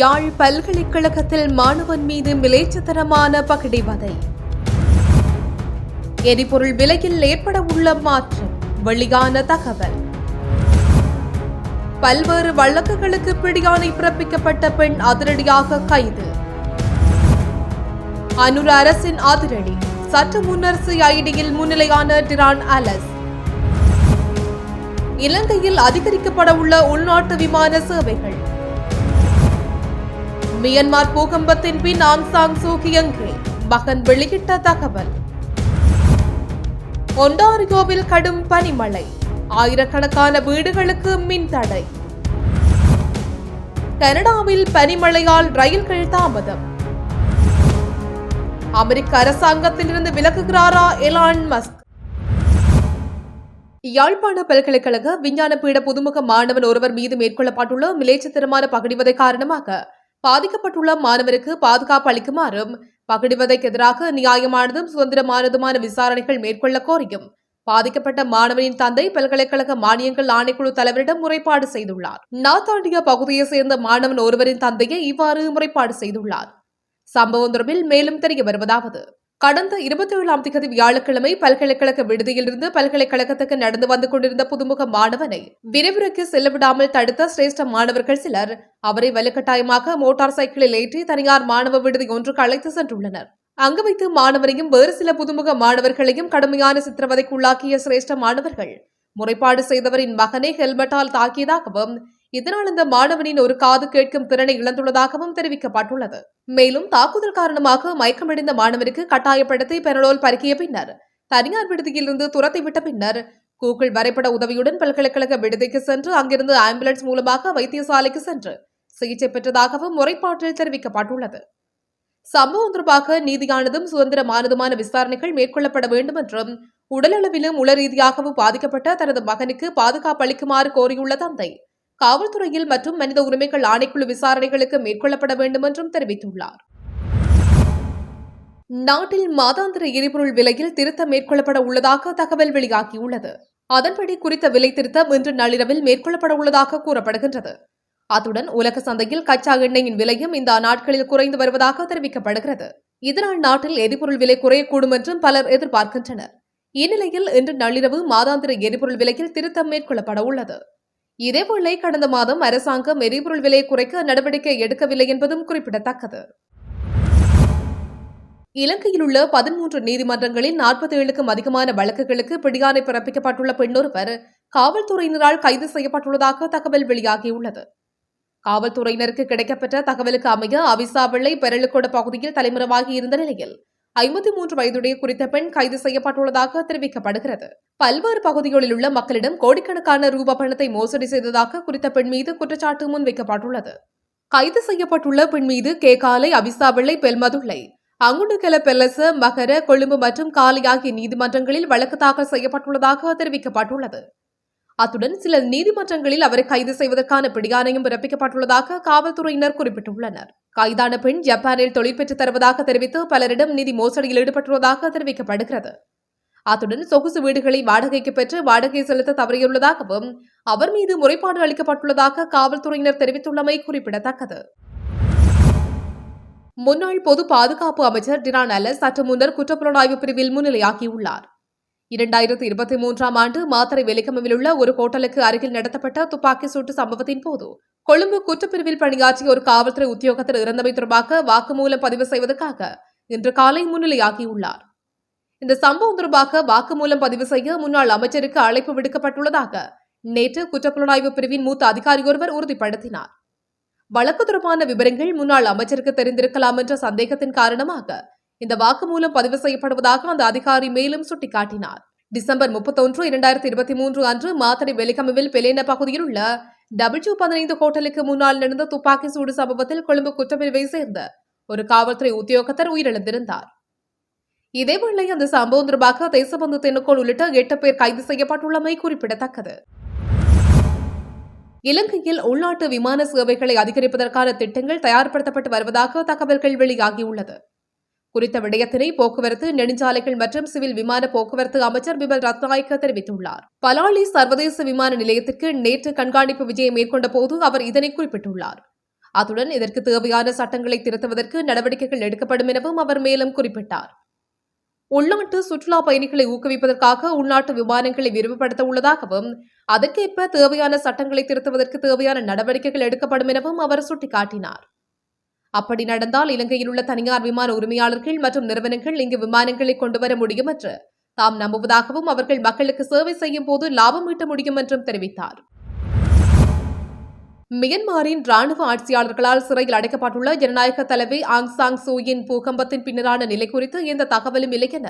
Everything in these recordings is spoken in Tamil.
யாழ் பல்கலைக்கழகத்தில் மாணவன் மீது மிலேச்சத்தனமான பகிடிவதை எரிபொருள் விலையில் ஏற்பட உள்ள மாற்றம் வெளியான தகவல். பல்வேறு வழக்குகளுக்கு பிடியாணை பிறப்பிக்கப்பட்ட பெண் அதிரடியாக கைது. அனுர அரசின் அதிரடி சற்று முன்னர் சிஐடியில் முன்னிலையான டிரான் அலஸ் இலங்கையில் அதிகரிக்கப்பட உள்ள உள்நாட்டு விமான சேவைகள் மியன்மார் பூகம்பத்தின் பின் ஆங் சூகியங்கே மகன் வெளியிட்ட தகவல். ஒண்டாரியோவில் கடும் பனிமழை. ஆயிரக்கணக்கான வீடுகளுக்கு மின் தடை. கனடாவில் பனிமழையால் ரயில்கள் தாமதம். அமெரிக்க அரசாங்கத்திலிருந்து விலகுகிறாரா எலான் மஸ்க்? யாழ்ப்பாண பல்கலைக்கழக விஞ்ஞான பீட புதுமுக மாணவன் ஒருவர் மீது மேற்கொள்ளப்பட்டுள்ள மிலேச்சத்தனமான பகடிவதை காரணமாக பாதிக்கப்பட்டுள்ள மாணவருக்கு பாதுகாப்பு அளிக்குமாறும் பகிடுவதைக்கு எதிராக நியாயமானதும் சுதந்திரமானதுமான விசாரணைகள் மேற்கொள்ள கோரியும் பாதிக்கப்பட்ட மாணவனின் தந்தை பல்கலைக்கழக மானியங்கள் ஆணைக்குழு தலைவரிடம் முறைப்பாடு செய்துள்ளார். நாத்தாண்டிய பகுதியை சேர்ந்த மாணவன் ஒருவரின் தந்தையை இவ்வாறு முறைப்பாடு செய்துள்ளார். சம்பவம் தொடர்பில் மேலும் தெரிய வருவதாவது. கடந்த இருபத்தி ஏழாம் திகதி வியாழக்கிழமை பல்கலைக்கழக விடுதியிலிருந்து பல்கலைக்கழகத்துக்கு நடந்து வந்து கொண்டிருந்த புதுமுக மாணவனை விரைவிற்கு செல்லவிடாமல் தடுத்த சிரேஷ்ட மாணவர்கள் சிலர். அவரை வலுக்கட்டாயமாக மோட்டார் சைக்கிளில் ஏற்றி தனியார் மாணவ விடுதி ஒன்றுக்கு அழைத்து சென்றுள்ளனர். அங்கு வைத்து மாணவரையும் வேறு சில புதுமுக மாணவர்களையும் கடுமையான சித்திரவதைக்கு உள்ளாக்கிய சிரேஷ்ட மாணவர்கள். முறைப்பாடு செய்தவரின் மகனை ஹெல்மெட்டால் தாக்கியதாகவும் இதனால் இந்த மாணவனின் ஒரு காது கேட்கும் திறனை இழந்துள்ளதாகவும் தெரிவிக்கப்பட்டுள்ளது. மேலும் தாக்குதல் காரணமாக மயக்கமடைந்த மாணவருக்கு கட்டாயப்படுத்தி பெரலோல் பருக்கிய பின்னர் தனியார் விடுதியிலிருந்து துரத்திவிட்ட பின்னர் கூகுள் வரைபட உதவியுடன் பல்கலைக்கழக விடுதிக்கு சென்று அங்கிருந்து ஆம்புலன்ஸ் மூலமாக வைத்தியசாலைக்கு சென்று சிகிச்சை பெற்றதாகவும் முறைப்பாட்டில் தெரிவிக்கப்பட்டுள்ளது. சம்பவம் தொடர்பாக நீதியானதும் சுதந்திரமானதுமான விசாரணைகள் மேற்கொள்ளப்பட வேண்டும் என்றும் உடலளவிலும் உள ரீதியாகவும் பாதிக்கப்பட்ட தனது மகனுக்கு பாதுகாப்பு அளிக்குமாறு கோரியுள்ள தந்தை காவல்துறையில் மற்றும் மனித உரிமைகள் ஆணைக்குழு விசாரணைகளுக்கு மேற்கொள்ளப்பட வேண்டும் என்றும் தெரிவித்துள்ளார். நாட்டில் மாதாந்திர எரிபொருள் விலையில் திருத்தம் மேற்கொள்ளப்பட உள்ளதாக தகவல் வெளியாகியுள்ளது. அதன்படி குறித்த விலை திருத்தம் இன்று நள்ளிரவில் மேற்கொள்ளப்பட உள்ளதாக கூறப்படுகின்றது. அத்துடன் உலக சந்தையில் கச்சா எண்ணெயின் விலையும் இந்த நாட்களில் குறைந்து வருவதாக தெரிவிக்கப்படுகிறது. இதனால் நாட்டில் எரிபொருள் விலை குறையக்கூடும் என்றும் பலர் எதிர்பார்க்கின்றனர். இந்நிலையில் இன்று நள்ளிரவு மாதாந்திர எரிபொருள் விலையில் திருத்தம் மேற்கொள்ளப்பட உள்ளது. இதேவேளை கடந்த மாதம் அரசாங்கம் எரிபொருள் விலை குறைக்க நடவடிக்கை எடுக்கவில்லை என்பதும் குறிப்பிடத்தக்கது. இலங்கையில் உள்ள பதிமூன்று நீதிமன்றங்களில் நாற்பத்தி ஏழுக்கும் அதிகமான வழக்குகளுக்கு பிடியாணை பிறப்பிக்கப்பட்டுள்ள பெண்ணொருவர் காவல்துறையினரால் கைது செய்யப்பட்டுள்ளதாக தகவல் வெளியாகியுள்ளது. காவல்துறையினருக்கு கிடைக்கப்பெற்ற தகவலுக்கு அமைய அவிசாவிள்ளை பெரலுக்கோடு பகுதியில் தலைமுறைவாகி இருந்த நிலையில் ஐம்பத்தி மூன்று வயதுடைய குறித்த பெண் கைது செய்யப்பட்டுள்ளதாக தெரிவிக்கப்படுகிறது. பல்வேறு பகுதிகளில் உள்ள மக்களிடம் கோடிக்கணக்கான ரூபா பணத்தை மோசடி செய்ததாக குறித்த பெண் மீது குற்றச்சாட்டு முன்வைக்கப்பட்டுள்ளது. கைது செய்யப்பட்டுள்ள பெண் மீது கேகாலை அவிசாவிள்ளை பெல்மதுள்ளை அங்குணுகல பெல்லச மகர கொழும்பு மற்றும் காலி ஆகிய நீதிமன்றங்களில் வழக்கு தாக்கல் செய்யப்பட்டுள்ளதாக தெரிவிக்கப்பட்டுள்ளது. அத்துடன் சில நீதிமன்றங்களில் அவரை கைது செய்வதற்கான பிடியாணையும் பிறப்பிக்கப்பட்டுள்ளதாக காவல்துறையினர் குறிப்பிட்டுள்ளனர். கைதான பெண் ஜப்பானில் தொழில் பெற்றுத் தருவதாக தெரிவித்து பலரிடம் நிதி மோசடியில் ஈடுபட்டுள்ளதாக தெரிவிக்கப்படுகிறது. அத்துடன் சொகுசு வீடுகளை வாடகைக்கு பெற்று வாடகை செலுத்த தவறியுள்ளதாகவும் அவர் மீது முறைப்பாடு அளிக்கப்பட்டுள்ளதாக காவல்துறையினர் தெரிவித்துள்ளமை குறிப்பிடத்தக்கது. முன்னாள் பொது பாதுகாப்பு அமைச்சர் டிரான் அலஸ் சற்று முன்னர் குற்றப்புலனாய்வு பிரிவில் முன்னிலையாகியுள்ளார். இரண்டாயிரத்தி இருபத்தி மூன்றாம் ஆண்டு மாத்தறை வெலிகமவில் உள்ள ஒரு ஹோட்டலுக்கு அருகில் நடத்தப்பட்ட துப்பாக்கி சூட்டு சம்பவத்தின் போது கொழும்பு குற்றப்பிரிவில் பணியாற்றிய ஒரு காவல்துறை உத்தியோகத்தர் இறந்தமை தொடர்பாக வாக்குமூலம் பதிவு செய்வதற்காக இன்று காலை முன்னிலையாகியுள்ளார். இந்த சம்பவம் தொடர்பாக வாக்குமூலம் பதிவு செய்ய முன்னாள் அமைச்சருக்கு அழைப்பு விடுக்கப்பட்டுள்ளதாக நேற்று குற்றப்புலனாய்வு பிரிவின் மூத்த அதிகாரி ஒருவர் உறுதிப்படுத்தினார். வழக்கு தொடர்பான விவரங்கள் முன்னாள் அமைச்சருக்கு தெரிந்திருக்கலாம் என்ற சந்தேகத்தின் காரணமாக இந்த வாக்குமூலம் பதிவு செய்யப்படுவதாக அந்த அதிகாரி மேலும் சுட்டிக்காட்டினார். டிசம்பர் முப்பத்தொன்று இரண்டாயிரத்தி இருபத்தி மூன்று அன்று மாத்தறை வெலிகமவில் பெலேன பகுதியில் உள்ள டபிள்யூ பதினைந்து ஹோட்டலுக்கு முன்னால் நடந்த துப்பாக்கி சூடு சம்பவத்தில் கொழும்பு குற்றப்பிரிவை சேர்ந்த ஒரு காவல்துறை உத்தியோகத்தர் உயிரிழந்திருந்தார். இதேவேளை அந்த சம்பவம் தொடர்பாக தேசபந்து தென்னுக்கோள் உள்ளிட்ட எட்டு பேர் கைது செய்யப்பட்டுள்ளமை குறிப்பிடத்தக்கது. இலங்கையில் உள்நாட்டு விமான சேவைகளை அதிகரிப்பதற்கான திட்டங்கள் தயார்படுத்தப்பட்டு வருவதாக தகவல்கள் வெளியாகியுள்ளது. குறித்த விடயத்தினை போக்குவரத்து நெடுஞ்சாலைகள் மற்றும் சிவில் விமான போக்குவரத்து அமைச்சர் பிமல் ரத்நாயக்க தெரிவித்துள்ளார். பலாலி சர்வதேச விமான நிலையத்திற்கு நேற்று கண்காணிப்பு விஜயம் மேற்கொண்ட போது அவர் இதனை குறிப்பிட்டுள்ளார். அத்துடன் இதற்கு தேவையான சட்டங்களை திருத்துவதற்கு நடவடிக்கைகள் எடுக்கப்படும் எனவும் அவர் மேலும் குறிப்பிட்டார். உள்நாட்டு சுற்றுலா பயணிகளை ஊக்குவிப்பதற்காக உள்நாட்டு விமானங்களை விரிவுபடுத்த உள்ளதாகவும் அதற்கேற்ப தேவையான சட்டங்களை திருத்துவதற்கு தேவையான நடவடிக்கைகள் எடுக்கப்படும் எனவும் அவர் சுட்டிக்காட்டினார். அப்படி நடந்தால் இலங்கையில் உள்ள தனியார் விமான உரிமையாளர்கள் மற்றும் நிறுவனங்கள் இங்கு விமானங்களை கொண்டு வர முடியும் என்று தாம் நம்புவதாகவும் அவர்கள் மக்களுக்கு சேவை செய்யும் போது லாபம் ஈட்ட முடியும் என்றும் தெரிவித்தார். மியன்மாரின் ராணுவ ஆட்சியாளர்களால் சிறையில் அடைக்கப்பட்டுள்ள ஜனநாயக தலைவி ஆங் சாங் சூயின் பூகம்பத்தின் பின்னரான நிலை குறித்து எந்த தகவலும் இல்லை என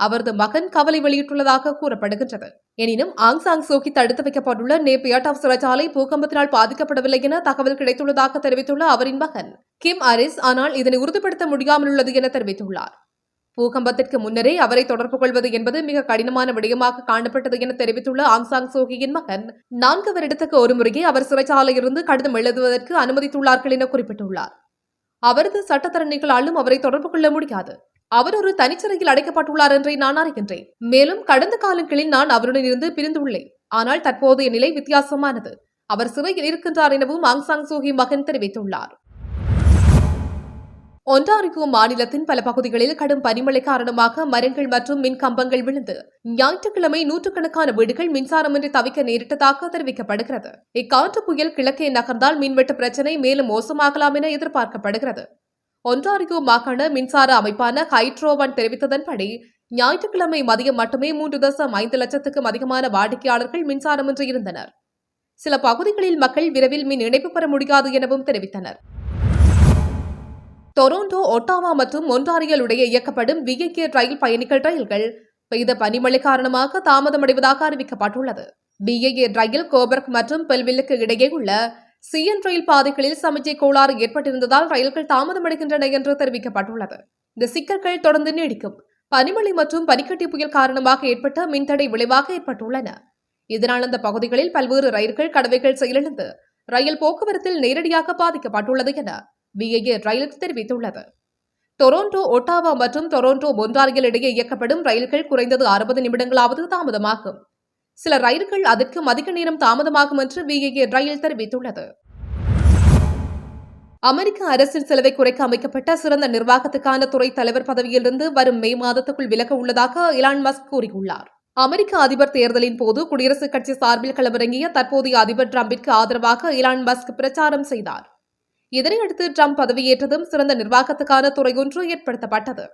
அவரது மகன் கவலை வெளியிட்டுள்ளதாக கூறப்படுகின்றது. எனினும் ஆங் சாங் சூகி தடுத்து வைக்கப்பட்டுள்ள நேபியாட் சிறைச்சாலை பூகம்பத்தினால் பாதிக்கப்படவில்லை என தகவல் கிடைத்துள்ளதாக தெரிவித்துள்ள அவரின் மகன் கிம் அரிஸ் ஆனால் இதனை உறுதிப்படுத்த முடியாமல் உள்ளது என தெரிவித்துள்ளார். பூகம்பத்திற்கு முன்னரே அவரை தொடர்பு கொள்வது என்பது மிக கடினமான விடயமாக காணப்பட்டது என தெரிவித்துள்ள ஆங் சாங் சோகியின் மகன் நான்கு வருடத்துக்கு ஒருமுறையே அவர் சிறைச்சாலையிலிருந்து கடிதம் எழுதுவதற்கு அனுமதித்துள்ளார்கள் என குறிப்பிட்டுள்ளார். அவரது சட்டத்தரணிகளாலும் அவரை தொடர்பு கொள்ள முடியாது. அவர் ஒரு தனிச்சிறையில் அடைக்கப்பட்டுள்ளார் என்றே நான் அறிகின்றேன். மேலும் கடந்த காலங்களில் நான் அவருடன் இருந்து பிரிந்துள்ளேன். ஆனால் தற்போதைய நிலை வித்தியாசமானது. அவர் சிறையில் இருக்கின்றார் எனவும் ஆங் சாங் மகன் தெரிவித்துள்ளார். ஒன்டாரியோ மாநிலத்தின் பல பகுதிகளில் கடும் பனிமழை காரணமாக மரங்கள் மற்றும் மின் கம்பங்கள் விழுந்து ஞாயிற்றுக்கிழமை நூற்றுக்கணக்கான வீடுகள் மின்சாரமின்றி தவிக்க நேரிட்டதாக தெரிவிக்கப்படுகிறது. இக்காற்று புயல் கிழக்கே நகர்ந்தால் மின்வெட்டு பிரச்சினை மேலும் மோசமாகலாம் என எதிர்பார்க்கப்படுகிறது. ஒன்டாரியோ மாகாண மின்சார அமைப்பான ஹைட்ரோவன் தெரிவித்ததன்படி ஞாயிற்றுக்கிழமை மதியம் மட்டுமே மூன்று தசம் ஐந்து லட்சத்துக்கும் அதிகமான வாடிக்கையாளர்கள் மின்சாரமின்றி இருந்தனர். சில பகுதிகளில் மக்கள் விரைவில் மின் இணைப்பு பெற முடியாது எனவும் தெரிவித்தனர். டொரோண்டோ ஒட்டாவா மற்றும் ஒன்டாரியலுடைய இயக்கப்படும் விஐகே ரயில் பயணிகள் ரயில்கள் பெய்த பனிமழை காரணமாக தாமதமடைவதாக அறிவிக்கப்பட்டுள்ளது. பிஏஏ ரயில் கோபர்க் மற்றும் பெல்வில்லுக்கு இடையே உள்ள சிஎன் ரயில் பாதைகளில் சமிச்சை கோளாறு ஏற்பட்டிருந்ததால் ரயில்கள் தாமதமடைகின்றன என்று தெரிவிக்கப்பட்டுள்ளது. இந்த சிக்கல்கள் தொடர்ந்து நீடிக்கும். பனிமழை மற்றும் பனிக்கட்டி புயல் காரணமாக ஏற்பட்ட மின்தடை விளைவாக ஏற்பட்டுள்ளன. இதனால் அந்த பகுதிகளில் பல்வேறு ரயில்கள் கடவைகள் செயலிழந்து ரயில் போக்குவரத்தில் நேரடியாக பாதிக்கப்பட்டுள்ளது என விஐஏ ரயில் தெரிவித்துள்ளது. டொரோண்டோ ஒட்டாவா மற்றும் டொரோண்டோ ஒன்றாரியல் இடையே இயக்கப்படும் ரயில்கள் குறைந்தது அறுபது நிமிடங்களாவது தாமதமாகும். சில ரயில்கள் அதற்கு அதிக நேரம் தாமதமாகும் என்று விஐஏ ரயில் தெரிவித்துள்ளது. அமெரிக்க அரசின் செலவை குறைக்க அமைக்கப்பட்ட சிறந்த நிர்வாகத்துக்கான துறை தலைவர் பதவியிலிருந்து வரும் மே மாதத்துக்குள் விலக உள்ளதாக இலான் மஸ்க் கூறியுள்ளார். அமெரிக்க அதிபர் தேர்தலின் போது குடியரசுக் கட்சி சார்பில் களமிறங்கிய தற்போதைய அதிபர் டிரம்பிற்கு ஆதரவாக இலான் மஸ்க் பிரச்சாரம் செய்தார். இதனையடுத்து ட்ரம்ப் பதவியேற்றதும் சிறந்த நிர்வாகத்துக்கான துறை ஏற்படுத்தப்பட்டது.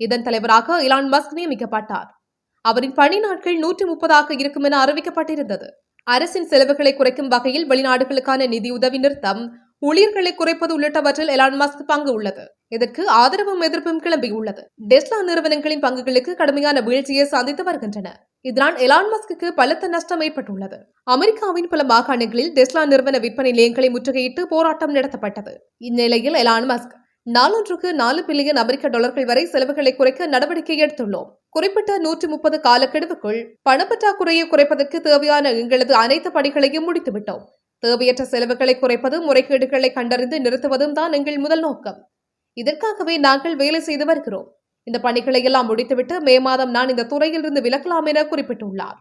இதன் தலைவராக இலான் மஸ்க் நியமிக்கப்பட்டார். அவரின் பணி நாட்கள் நூற்றி முப்பதாக இருக்கும் என அறிவிக்கப்பட்டிருந்தது. அரசின் செலவுகளை குறைக்கும் வகையில் வெளிநாடுகளுக்கான நிதியுதவி நிறுத்தம் ஊழியர்களை குறைப்பது உள்ளிட்டவற்றில் எலான் மஸ்க் பங்கு உள்ளது. இதற்கு ஆதரவும் எதிர்ப்பும் கிளம்பியுள்ளது. டெஸ்லா நிறுவனங்களின் பங்குகளுக்கு கடுமையான வீழ்ச்சியை சந்தித்து வருகின்றன இதனால் எலான் மஸ்க்கு பலத்த நஷ்டம் ஏற்பட்டுள்ளது. அமெரிக்காவின் பல மாகாணங்களில் டெஸ்லா நிறுவன விற்பனை நிலையங்களை முற்றுகையிட்டு போராட்டம் நடத்தப்பட்டது. இந்நிலையில் எலான் மஸ்க் நாளொன்றுக்கு நாலு பில்லியன் அமெரிக்க டாலர்கள் வரை செலவுகளை குறைக்க நடவடிக்கை எடுத்துள்ளோம். குறிப்பிட்ட நூற்றி முப்பது காலக்கெடுவுக்குள் பணப்பற்றாக்குறையை குறைப்பதற்கு தேவையான எங்களது அனைத்து பணிகளையும் முடித்துவிட்டோம். தேவையற்ற செலவுகளை குறைப்பதும் முறைகேடுகளை கண்டறிந்து நிறுத்துவதும் தான் எங்கள் முதல் நோக்கம். இதற்காகவே நாங்கள் வேலை செய்து வருகிறோம். இந்த பணிகளை எல்லாம் முடித்துவிட்டு மே மாதம் நான் இந்த துறையிலிருந்து விலகலாம் என குறிப்பிட்டுள்ளார்.